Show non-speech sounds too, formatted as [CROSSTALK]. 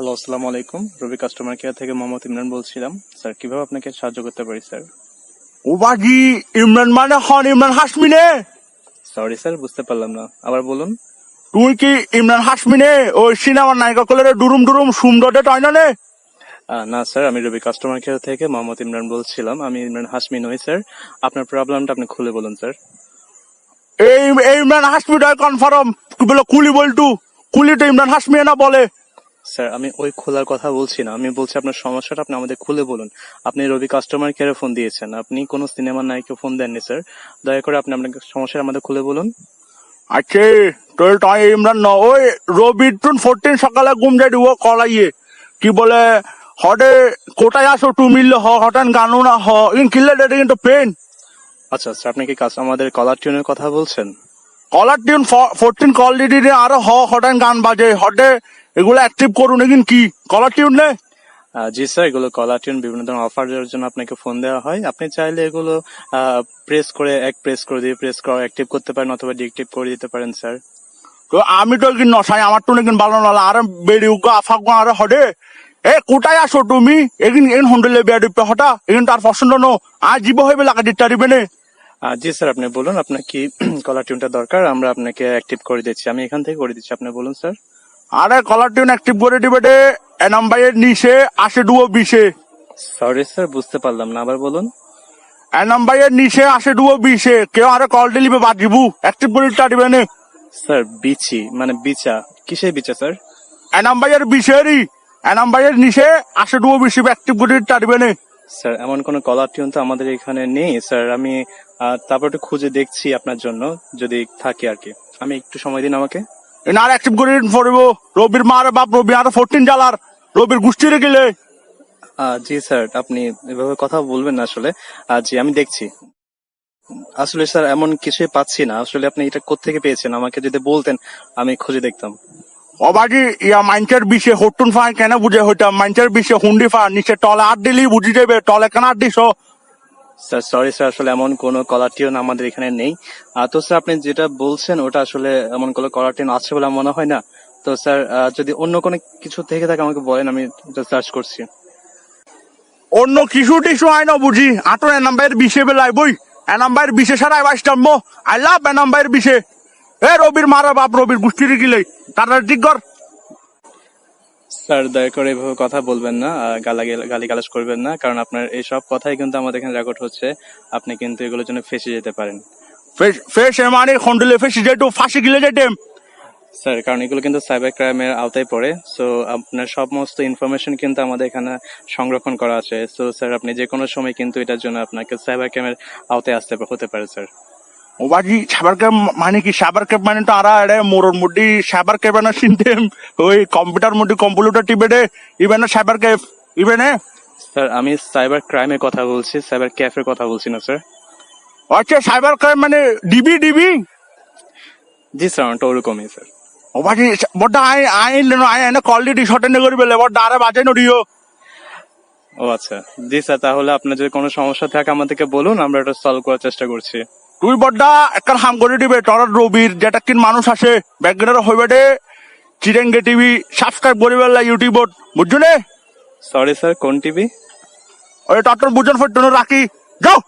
Hello আসসালামু আলাইকুম রবি customer care থেকে মোহাম্মদ ইমরান বলছিলাম। স্যার কীভাবে আপনাকে সাহায্য করতে পারি স্যার ও বাজি ইমরান মানে হন ইমরান হাসমিনে সরি স্যার বুঝতে পারলাম না। আবার বলুন। তুই কি ইমরান হাসমিনে ওই সিনেমার নায়িকা কলের ডুরুম ডুরুম সুমডটে টয় না স্যার আমি রবি কাস্টমার কেয়ার থেকে মোহাম্মদ ইমরান বলছিলাম। আমি ইমরান হাসমি নই স্যার আপনার প্রবলেমটা আপনি খুলে বলুন স্যার এই ইমরান হাসমি ডয় কনফার্ম কি বলে কুলি বলটু। কুলি তো ইমরান হাসমি না বলে। স্যার আমি ওই খোলার কথা বলছি না। আমি বলছি আপনার সমস্যাটা আপনি আমাদের খুলে বলুন। আপনি রবি কাস্টমার কেয়ারে ফোন দিয়েছেন। আপনি কোনো সিনেমার নায়িকা ফোন দেননি স্যার। দয়া করে আপনি আপনার সমস্যাটা আমাদের খুলে বলুন। আচ্ছা তোর টয় ইমরান ন ওই রবি টুন ফোরটিন সকালে ঘুম যাই দিব কলাইয়ে কি বলে হটে কোটায় আসো টু মিললে হ হটান গানো না হ ইন কিল্লে ডেটে কিন্তু পেন আচ্ছা স্যার আপনি কি আমাদের কলার টিউনের কথা বলছেন? কলার টিউন ফোরটিন কল দিদি আরও হ হটান গান বাজে। হটে এগুলো অ্যাক্টিভ করুন এগিন কি? কলার টিউন নে আহ, জি স্যার এগুলো কলার টিউন বিভিন্ন ধরনের অফার দেওয়ার জন্য আপনাকে ফোন দেওয়া হয়। আপনি চাইলে এগুলো প্রেস করে এক প্রেস করে দিয়ে প্রেস করে অ্যাক্টিভ করতে পারেন অথবা ডিএক্টিভ করে দিতে পারেন স্যার তো আমি তো এগিন নসাই আমার তো এগিন ভালো নলা আরে বেড়ি আফাক গো আরে হটে। এ কোটায় আসো তুমি? এগিন এগিন হন্ডলে বেড়ি ডিপে হটা এগিন তার পছন্দ নো। আজ জীব হইবে লাগা দিতে পারিবে নে। জি স্যার আপনি বলুন আপনার কি [CLEARS THROAT] কলার টিউনটা দরকার? আমরা আপনাকে অ্যাক্টিভ করে দিচ্ছি। আমি এখান থেকে করে দিচ্ছি। আপনি বলুন স্যার আরে কলার টিউন অ্যাক্টিভ করে দিবে দে এ নাম্বারের নিচে আসে ডুয়ো বিশে। সরি স্যার বুঝতে পারলাম না আবার বলুন। এ নাম্বারের নিচে আসে ডুয়ো বিশে। কেউ আরে কল দিলিবে বাজিবু। অ্যাক্টিভ করে পারিবে নে। স্যার বিচি মানে বিচা। কিসের বিচা স্যার এ নাম্বারের বিশেরই। এ নাম্বারের নিচে আসে ডুয়ো বিশে অ্যাক্টিভ করে পারিবে নে। স্যার এমন কোনো কলার টিউন তো আমাদের এখানে নেই স্যার আমি তারপর একটু খুঁজে দেখছি আপনার জন্য যদি থাকে আর কি। আমি একটু সময় দিন আমাকে। এনে আর অ্যাক্টিভ করে পারিব রবির মা আরে বাপ রবি আরে ফোরটিন জালার রবির গোষ্ঠীরে গেলে। জি স্যার আপনি এভাবে কথা বলবেন না আসলে। জি আমি দেখছি। আসলে স্যার এমন কিছুই পাচ্ছি না। আসলে আপনি এটা কোত্থেকে পেয়েছেন? আমাকে যদি বলতেন আমি খুঁজে দেখতাম। অবাজি ইয়া মাইন্সের বিষে হটুন ফাই কেন বুঝে হইতাম। মাইন্সের বিষে হুন্ডি ফা নিচে টলে আট দিলি বুঝি যাবে টলে কেন আট দিছ? স্যার সরি স্যার আসলে এমন কোনো কলার টিউন আমাদের এখানে নেই। তো স্যার আপনি যেটা বলছেন, ওটা আসলে এমন কোনো কলার টিউন আছে বলে মনে হয় না। তো স্যার যদি অন্য কোনো কিছু থেকে থাকে আমাকে বলেন, আমি সার্চ করছি। অন্য কিছু আই না বুঝি। আটো, এ নাম্বারের বিষে বেলায় বই এ নাম্বারের বিষে সারা বাইস্টাম আই লাভ এ নাম্বারের বিষে। এ রবির মারা বাপ, রবির গোষ্ঠীরে গিলে তারা ঠিক কর। স্যার দয়া করে এভাবে কথা বলবেন না গালা গালি গালাজ করবেন না কারণ আপনার এই সব কথাই কিন্তু আমাদের এখানে রেকর্ড হচ্ছে। আপনি কিন্তু এগুলোর জন্য ফেসে যেতে পারেন। ফেস ফেস মানে খন্ডলে ফেসি যেটু ফাঁসি গিলে যেটেম স্যার কারণ এগুলো কিন্তু সাইবার ক্রাইমের আওতায় পড়ে সো আপনার সমস্ত ইনফরমেশন কিন্তু আমাদের এখানে সংরক্ষণ করা আছে। সো স্যার আপনি যে কোনো সময় কিন্তু এটার জন্য আপনাকে সাইবার ক্রাইমের আওতায় আসতে হতে পারে স্যার। ও বাজি সাবার ক্যাব মানে কি? সাবার ক্যাব মানে তো আরা এড়ে মোরর মুডি সাবার ক্যাব না চিনতেম ওই কম্পিউটার মুডি কম্পিউটার দে। Even cyber cab even sir আমি সাইবার ক্রাইমের কথা বলছি সাইবার ক্যাফের কথা বলছি না স্যার। আচ্ছা সাইবার ক্রাইম মানে ডিবি ডিবি? জি স্যার ওটা ওরকমই স্যার। ও বাজি বড় আই আই আই এনে কল ডিটি শর্টে নে করিবে বড় আরে বাজে নডিও ও আচ্ছা। জি স্যার তাহলে আপনার যদি কোনো সমস্যা থাকে আমাদেরকে বলুন আমরা এটা সলভ করার চেষ্টা করছি। তুই বড্ডা একটা হাম করে দিবে তোর রবির যেটা কিন মানুষ আসে ব্যাকগ্রাউন্ড হইবে দে। চিরেঙ্গে টিভি সাবস্ক্রাইব করে ইউটিউবত বুঝছ নে সরি স্যার কোন টিভি? ওই টটর বুঝন ফটো রাখি। যাও!